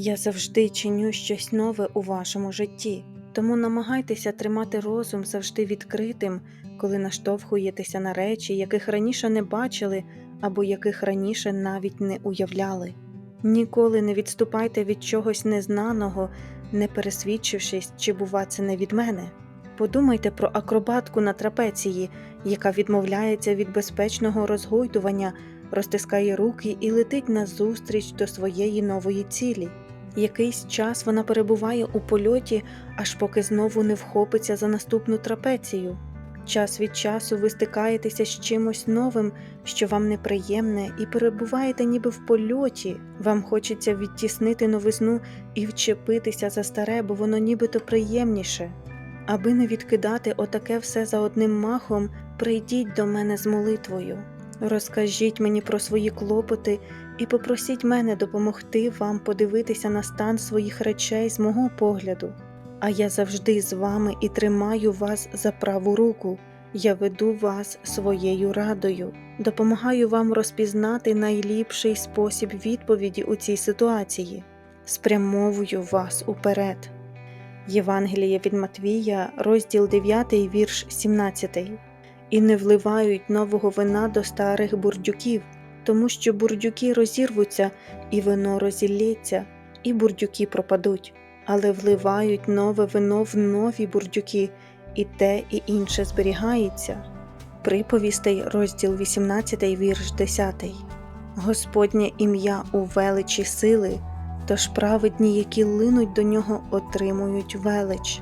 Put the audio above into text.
Я завжди чиню щось нове у вашому житті, тому намагайтеся тримати розум завжди відкритим, коли наштовхуєтеся на речі, яких раніше не бачили або яких раніше навіть не уявляли. Ніколи не відступайте від чогось незнаного, не пересвідчившись, чи бува це не від мене. Подумайте про акробатку на трапеції, яка відмовляється від безпечного розгойдування, розтискає руки і летить назустріч до своєї нової цілі. Якийсь час вона перебуває у польоті, аж поки знову не вхопиться за наступну трапецію. Час від часу ви стикаєтеся з чимось новим, що вам неприємне, і перебуваєте ніби в польоті. Вам хочеться відтіснити новизну і вчепитися за старе, бо воно нібито приємніше. Аби не відкидати отаке все за одним махом, прийдіть до мене з молитвою. Розкажіть мені про свої клопоти і попросіть мене допомогти вам подивитися на стан своїх речей з мого погляду. А я завжди з вами і тримаю вас за праву руку. Я веду вас своєю радою, допомагаю вам розпізнати найліпший спосіб відповіді у цій ситуації, спрямовую вас уперед. Євангеліє від Матвія, розділ 9, вірш 17. І не вливають нового вина до старих бурдюків, тому що бурдюки розірвуться, і вино розілється, і бурдюки пропадуть, але вливають нове вино в нові бурдюки, і те, і інше зберігається. Приповістей, розділ 18, вірш 10. Господнє ім'я у величі сили, тож праведні, які линуть до нього, отримують велич.